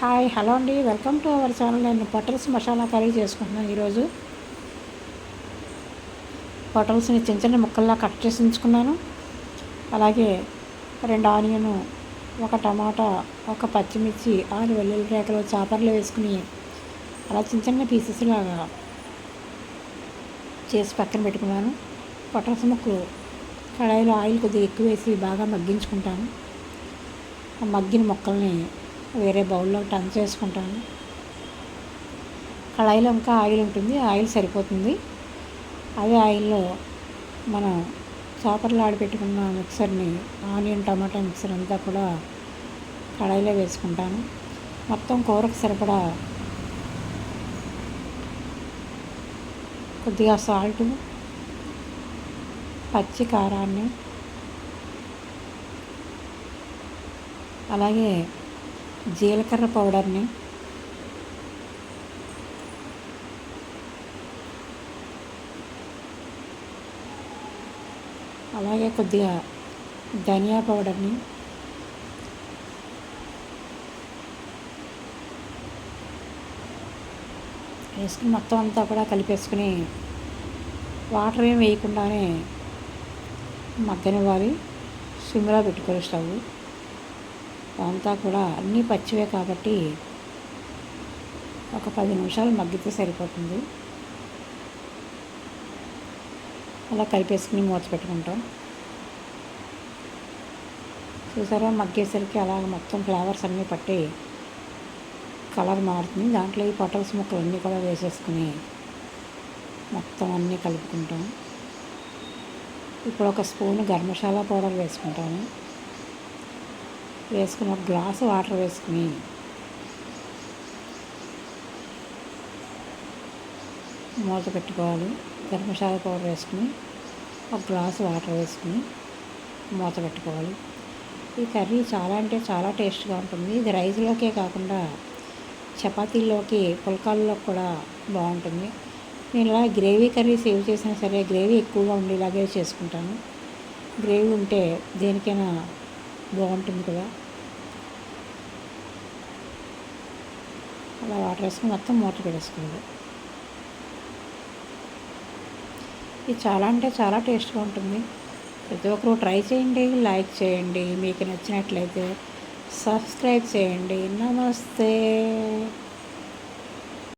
Hi hello అండి. Welcome to our channel. నేను పొటల్స్ మసాలా కర్రీ చేసుకుంటున్నాను ఈరోజు. పొటల్స్ని చిన్న చిన్న ముక్కల్లా కట్ చేసి ఉంచుకున్నాను. అలాగే రెండు ఆనియన్ ఒక టమాటా ఒక పచ్చిమిర్చి ఆరు వెల్లుల్లి రేఖలు చాపర్లు వేసుకుని అలా చిన్న చిన్న పీసెస్ లాగా చేసి పక్కన పెట్టుకున్నాను. పొటల్స్ ముక్కలు కడాయిలో ఆయిల్ కొద్దిగా ఎక్కువ వేసి బాగా మగ్గించుకుంటాను. ఆ మగ్గిన మొక్కల్ని వేరే బౌల్లో టర్న్ చేసుకుంటాను. కళాయిలో ఇంకా ఆయిల్ ఉంటుంది ఆయిల్ సరిపోతుంది. అదే ఆయిల్లో మనం చాపర్లు ఆడిపెట్టుకున్న మిక్సర్ని ఆనియన్ టమాటా మిక్సర్ అంతా కూడా కళాయిలో వేసుకుంటాను. మొత్తం కూరకు సరిపడా కొద్దిగా సాల్ట్ పచ్చి కారాన్ని అలాగే జీలకర్ర పౌడర్ని అలాగే కొద్దిగా ధనియా పౌడర్ని వేసుకుని మొత్తం అంతా కూడా కలిపేసుకుని వాటర్ ఏం వేయకుండానే మగ్గనివ్వాలి. సిమ్లో పెట్టుకోవాలి స్టవ్. అంతా కూడా అన్నీ పచ్చివే కాబట్టి ఒక పది నిమిషాలు మగ్గితే సరిపోతుంది. అలా కలిపేసుకుని మూత పెట్టుకుంటాం. చూసారా? మగ్గేసరికి అలాగ మొత్తం ఫ్లేవర్స్ అన్నీ పట్టి కలర్ మారుతుంది. దాంట్లో ఈ పొటల్స్ ముక్కలు అన్నీ కూడా వేసేసుకుని మొత్తం అన్నీ కలుపుకుంటాం. ఇప్పుడు ఒక స్పూన్ గర్మశాల పౌడర్ వేసుకుంటాను. వేసుకుని ఒక గ్లాసు వాటర్ వేసుకుని. మూత పెట్టుకోవాలి. గరం పౌడర్ వేసుకుని ఒక గ్లాసు వాటర్ వేసుకుని మూత పెట్టుకోవాలి. ఈ కర్రీ చాలా అంటే చాలా టేస్ట్గా ఉంటుంది. ఇది రైస్లోకే కాకుండా చపాతీల్లోకి పుల్కాల్లో కూడా బాగుంటుంది. నేను ఇలా గ్రేవీ కర్రీ సేవ్ చేసినా సరే గ్రేవీ ఎక్కువగా ఉండేలాగే చేసుకుంటాను. గ్రేవీ ఉంటే దేనికైనా బాగుంటుంది కదా. అలా వాటర్ వేసుకుని మొత్తం మూత పెట్టేసుకోవాలి ఇది చాలా అంటే చాలా టేస్ట్గా ఉంటుంది. ప్రతి ఒక్కరు ట్రై చేయండి లైక్ చేయండి. మీకు నచ్చినట్లయితే సబ్స్క్రైబ్ చేయండి. నమస్తే.